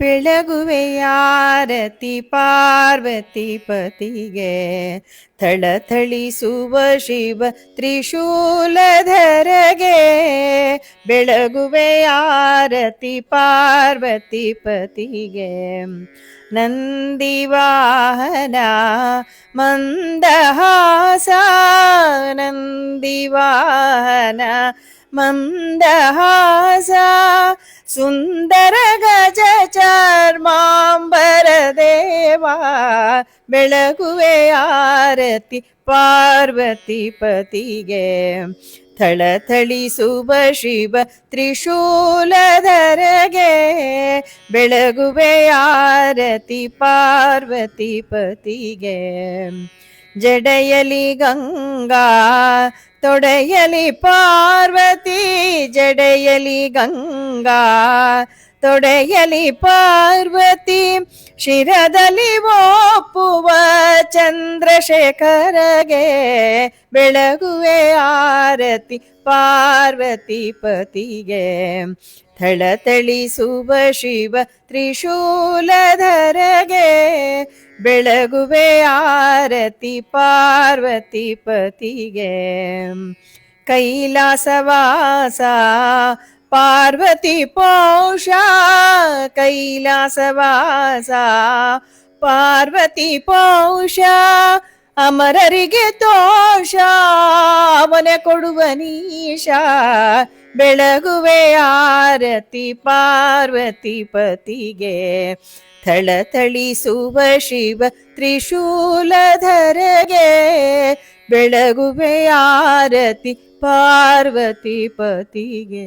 ಬೆಳಗುವೆಯಾರತಿ ಪಾರ್ವತಿ ಪತಿಗೆ ಥಳಥಳಿಸುವ ಶಿವ ತ್ರಿಶೂಲಧರಗೆ ಬೆಳಗುವೆಯಾರತಿ ಪಾರ್ವತಿ ಪತಿಗೆ ನಂದಿವಾಹನ ಮಂದಹಾಸ ನಂದಿವಾಹನ ಮಂದಹಾಸ ಸುಂದರ ಗಜ ಚರ್ಮಾಂಬರ ದೇವಾ ಬೆಳಗುವೆ ಆರತಿ ಪಾರ್ವತಿ ಪತಿಗೆ ಥಳಥಳಿಸುವ ಶಿವ ತ್ರಿಶೂಲಧರಗೆ ಬೆಳಗುವೆ ಆರತಿ ಪಾರ್ವತಿ ಪತಿಗೆ ಜಡೆಯಲಿ ಗಂಗಾ ತೊಡೆಯಲಿ ಪಾರ್ವತಿ ಜಡೆಯಲಿ ಗಂಗಾ ತೊಡೆಯಲಿ ಪಾರ್ವತಿ ಶಿರದಲ್ಲಿ ಒಪ್ಪುವ ಚಂದ್ರಶೇಖರಗೆ ಬೆಳಗುವೆ ಆರತಿ ಪಾರ್ವತಿ ಪತಿಗೆ ಥಳಥಳಿಸುವ ಶಿವ ತ್ರಿಶೂಲಧರಗೆ ಬೆಳಗುವೆ ಆರತಿ ಪಾರ್ವತಿ ಪತಿಗೆ ಕೈಲಾಸವಾಸ ಪಾರ್ವತಿ ಪೋಷ ಕೈಲಾಸವಾಸ ಪಾರ್ವತಿ ಪೋಷ ಅಮರರಿಗೆ ತೋಷ ಅವನ ಕೊಡುವ ನೀಶ ಬೆಳಗುವೆ ಆರತಿ ಪಾರ್ವತಿ ಪತಿಗೆ ಥಳಥಳಿಸುವ ಶಿವ ತ್ರಿಶೂಲಧರಗೆ ಬೆಳಗುವೆ ಆರತಿ ಪಾರ್ವತಿ ಪತಿಗೆ.